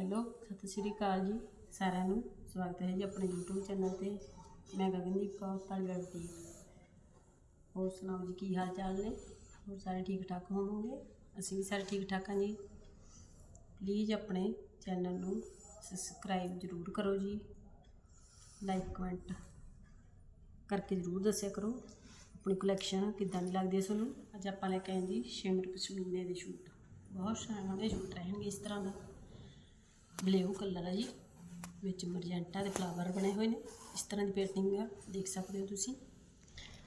Hello, ਸਤਿ ਸ਼੍ਰੀ ਅਕਾਲ ਜੀ ਸਾਰਿਆਂ ਨੂੰ। ਸਵਾਗਤ ਹੈ ਜੀ ਆਪਣੇ YouTube ਚੈਨਲ ਤੇ। ਮੈਂ ਗਗਨਦੀਪ ਕੌਰ ਧਾਲੀਵਾਲ ਦੀ ਹੋਰ ਸੁਣਾਓ ਜੀ, ਕੀ ਹਾਲ ਚਾਲ ਨੇ? ਹੋਰ ਸਾਰੇ ਠੀਕ ਠਾਕ ਹੋਵੋਗੇ? ਅਸੀਂ ਵੀ ਸਾਰੇ ਠੀਕ ਠਾਕ ਹਾਂ ਜੀ। ਪਲੀਜ਼ ਆਪਣੇ ਚੈਨਲ ਨੂੰ ਸਬਸਕ੍ਰਾਈਬ ਜ਼ਰੂਰ ਕਰੋ ਜੀ। ਲਾਈਕ ਕਮੈਂਟ ਕਰਕੇ ਜ਼ਰੂਰ ਦੱਸਿਆ ਕਰੋ। ਆਪਣੀ ਕਲੈਕਸ਼ਨ ਕਿੱਦਾਂ ਦੀ ਲੱਗਦੀ ਹੈ ਤੁਹਾਨੂੰ? ਅੱਜ ਆਪਾਂ ਲੈ ਕੇ ਆਏ ਜੀ ਸ਼ਿਮਰ ਪਸ਼ਮੀਨੇ ਦੇ ਸ਼ੂਟ ਬਹੁਤ ਸੋਹਣੇ ਸ਼ੂਟ ਰਹਿਣਗੇ ਇਸ ਤਰ੍ਹਾਂ ਦਾ। ਬਲੂ ਕਲਰ ਹੈ ਜੀ, ਵਿੱਚ ਮਰਜੈਂਟਾ ਦੇ ਫਲਾਵਰ ਬਣੇ ਹੋਏ ਨੇ। ਇਸ ਤਰ੍ਹਾਂ ਦੀ ਪੇਂਟਿੰਗ ਆ, ਦੇਖ ਸਕਦੇ ਹੋ ਤੁਸੀਂ।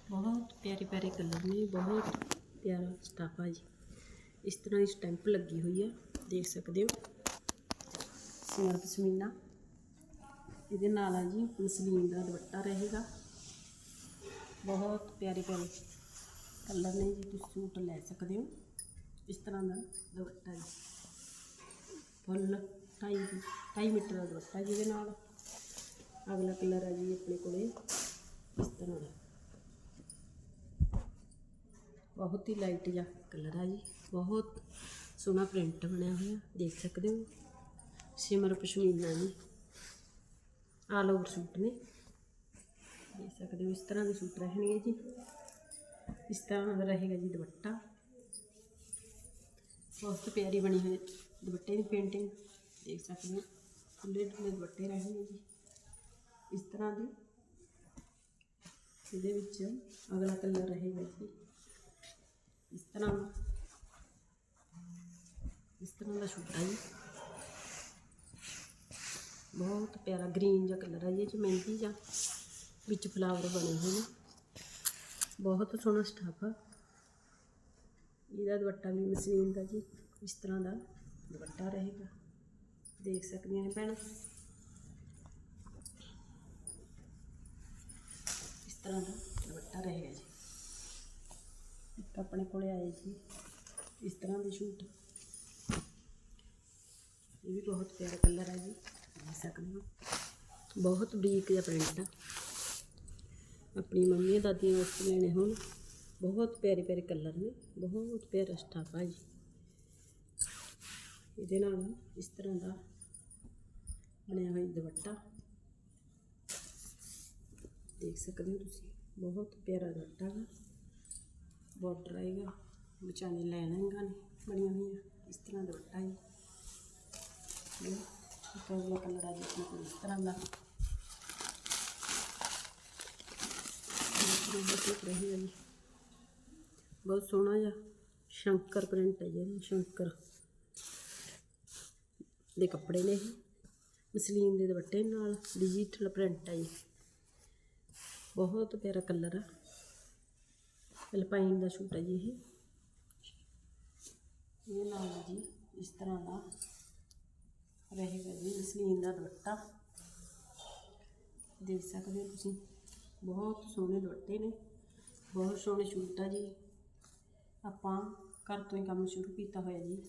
ਬਹੁਤ ਪਿਆਰੇ ਪਿਆਰੇ ਕਲਰ ਨੇ, ਬਹੁਤ ਪਿਆਰਾ ਸਟਾਫ ਆ ਜੀ। ਇਸ ਤਰ੍ਹਾਂ ਦੀ ਸਟੈਂਪ ਲੱਗੀ ਹੋਈ ਆ, ਦੇਖ ਸਕਦੇ ਹੋ। ਸਿਮਰ ਪਸ਼ਮੀਨਾ। ਇਹਦੇ ਨਾਲ ਆ ਜੀ, ਮਸਲੀਨ ਦਾ ਦੁਪੱਟਾ ਰਹੇਗਾ। ਬਹੁਤ ਪਿਆਰੇ ਪਿਆਰੇ ਕਲਰ ਨੇ ਜੀ, ਤੁਸੀਂ ਸੂਟ ਲੈ ਸਕਦੇ ਹੋ। ਇਸ ਤਰ੍ਹਾਂ ਦਾ ਦੁਪੱਟਾ ਜੀ। ਫੁੱਲ ਢਾਈ ਢਾਈ ਮੀਟਰ ਦਾ ਦੁਪੱਟਾ ਜਿਹਦੇ ਨਾਲ। ਅਗਲਾ ਕਲਰ ਆ ਜੀ ਆਪਣੇ ਕੋਲੇ ਇਸ ਤਰ੍ਹਾਂ ਦਾ। ਬਹੁਤ ਹੀ ਲਾਈਟ ਜਿਹਾ ਕਲਰ ਆ ਜੀ। ਬਹੁਤ ਸੋਹਣਾ ਪ੍ਰਿੰਟ ਬਣਿਆ ਹੋਇਆ, ਦੇਖ ਸਕਦੇ ਹੋ। ਸਿਮਰ ਪਸ਼ਮੀਨਾ ਜੀ। ਆਲ ਓਵਰ ਸੂਟ ਨੇ। ਦੇਖ ਸਕਦੇ ਹੋ, ਇਸ ਤਰ੍ਹਾਂ ਦੇ ਸੂਟ ਰਹਿਣਗੇ ਜੀ। ਇਸ ਤਰ੍ਹਾਂ ਦਾ ਰਹੇਗਾ ਜੀ ਦੁਪੱਟਾ। ਬਹੁਤ ਪਿਆਰੀ ਬਣੀ ਹੋਈ ਦੁਪੱਟੇ ਦੀ ਪੇਂਟਿੰਗ ਦੇਖ ਸਕਦੇ ਹੋ। ਖੁੱਲੇ ਡੁੱਲੇ ਦੁਪੱਟੇ ਰਹਿਣਗੇ ਜੀ। ਇਸ ਤਰ੍ਹਾਂ ਦੀ। ਇਹਦੇ ਵਿੱਚ ਅਗਲਾ ਕਲਰ ਰਹੇਗਾ ਜੀ। ਇਸ ਤਰ੍ਹਾਂ ਇਸ ਤਰ੍ਹਾਂ ਦਾ ਛੋਟਾ ਜੀ। ਬਹੁਤ ਪਿਆਰਾ ਗ੍ਰੀਨ ਜਿਹਾ ਕਲਰ ਹੈ ਜੀ। ਇਹ 'ਚ ਮਹਿੰਦੀ ਜਾਂ ਵਿੱਚ ਫਲਾਵਰ ਬਣੇ ਹੋਏ ਨੇ। ਬਹੁਤ ਸੋਹਣਾ ਸਟਾਫ ਆ। ਇਹਦਾ ਦੁਪੱਟਾ ਵੀ ਮਸਲੀਨ ਦਾ ਜੀ। ਇਸ ਤਰ੍ਹਾਂ ਦਾ ਦੁਪੱਟਾ ਰਹੇਗਾ। ਦੇਖ ਸਕਦੀਆਂ ਨੇ ਭੈਣਾਂ। ਇਸ ਤਰ੍ਹਾਂ ਦਾ ਦੁਪੱਟਾ ਰਹੇਗਾ ਜੀ। ਇੱਕ ਆਪਣੇ ਕੋਲੇ ਆਏ ਜੀ। ਇਸ ਤਰ੍ਹਾਂ ਦੇ ਸ਼ੂਟ। ਇਹ ਵੀ ਬਹੁਤ ਪਿਆਰਾ ਕਲਰ ਹੈ ਜੀ। ਦੇਖ ਸਕਦੇ ਹੋ। ਬਹੁਤ ਬਰੀਕ ਜਿਹਾ ਪ੍ਰਿੰਟ ਆ। ਆਪਣੀ ਮੰਮੀ ਦਾਦੀਆਂ ਵਾਸਤੇ ਲੈਣੇ ਹੋਣ। ਬਹੁਤ ਪਿਆਰੇ ਪਿਆਰੇ ਕਲਰ ਨੇ। ਬਹੁਤ ਪਿਆਰਾ ਸਟਾਫ ਆ ਜੀ। ਇਹਦੇ ਨਾਲ ਇਸ ਤਰ੍ਹਾਂ ਦਾ ਬਣਿਆ ਹੋਇਆ ਦੁਪੱਟਾ। ਦੇਖ ਸਕਦੇ ਹੋ ਤੁਸੀਂ, ਬਹੁਤ ਪਿਆਰਾ ਦੁਪੱਟਾ ਹੈ ਬਾਰਡਰ ਆਏਗਾ, ਵਿਚਾਲੇ ਲਾਈਨਿੰਗਾਂ ਨੇ ਬਣੀਆਂ ਹੋਈਆਂ, ਇਸ ਤਰ੍ਹਾਂ ਦੁਪੱਟਾ ਹੈ ਇਹ ਕਲਰ ਆ ਜੀ ਆਪਣੇ ਇਸ ਤਰ੍ਹਾਂ ਦਾ ਬਹੁਤ ਬਹੁਤ ਸੋਹਣਾ ਜਿਹਾ ਸ਼ੰਕਰ ਪ੍ਰਿੰਟ ਹੈ ਜੀ ਸ਼ੰਕਰ। ਦੇ ਕੱਪੜੇ ਨੇ ਇਹ, ਮਸਲੀਨ ਦੇ ਦੁਪੱਟੇ ਨਾਲ ਡਿਜੀਟਲ ਪ੍ਰਿੰਟ ਹੈ ਜੀ। ਬਹੁਤ ਪਿਆਰਾ ਕਲਰ ਆ। ਅਲਪਾਈਨ ਦਾ ਸੂਟ ਹੈ ਜੀ ਇਹ। ਇਹ ਨਾਲ ਜੀ ਇਸ ਤਰ੍ਹਾਂ ਦਾ ਰਹੇਗਾ ਜੀ, ਮਸਲੀਨ ਦਾ ਦੁਪੱਟਾ। ਦੇਖ ਸਕਦੇ ਹੋ ਤੁਸੀਂ, ਬਹੁਤ ਸੋਹਣੇ ਦੁਪੱਟੇ ਨੇ, ਬਹੁਤ ਸੋਹਣੇ ਸੂਟ ਆ ਜੀ। ਆਪਾਂ ਘਰ ਤੋਂ ਹੀ ਕੰਮ ਸ਼ੁਰੂ ਕੀਤਾ ਹੋਇਆ ਜੀ।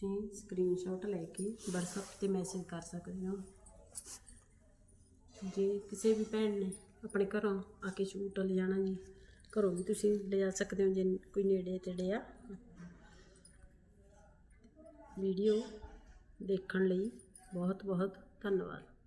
ਤੁਸੀਂ ਸਕਰੀਨਸ਼ਾਟ ਲੈ ਕੇ WhatsApp ਤੇ ਮੈਸੇਜ ਕਰ ਸਕਦੇ ਹੋ। ਜੇ ਕਿਸੇ ਵੀ ਭੈਣ ਨੇ ਆਪਣੇ ਘਰੋਂ ਆ ਕੇ ਸੂਟ ਲਿਜਾਣਾ ਜੀ, ਘਰੋਂ ਵੀ ਤੁਸੀਂ ਲਿਜਾ ਸਕਦੇ ਹੋ ਜੇ ਕੋਈ ਨੇੜੇ ਤੇੜੇ ਆ। ਵੀਡੀਓ ਦੇਖਣ ਲਈ ਬਹੁਤ ਬਹੁਤ ਧੰਨਵਾਦ।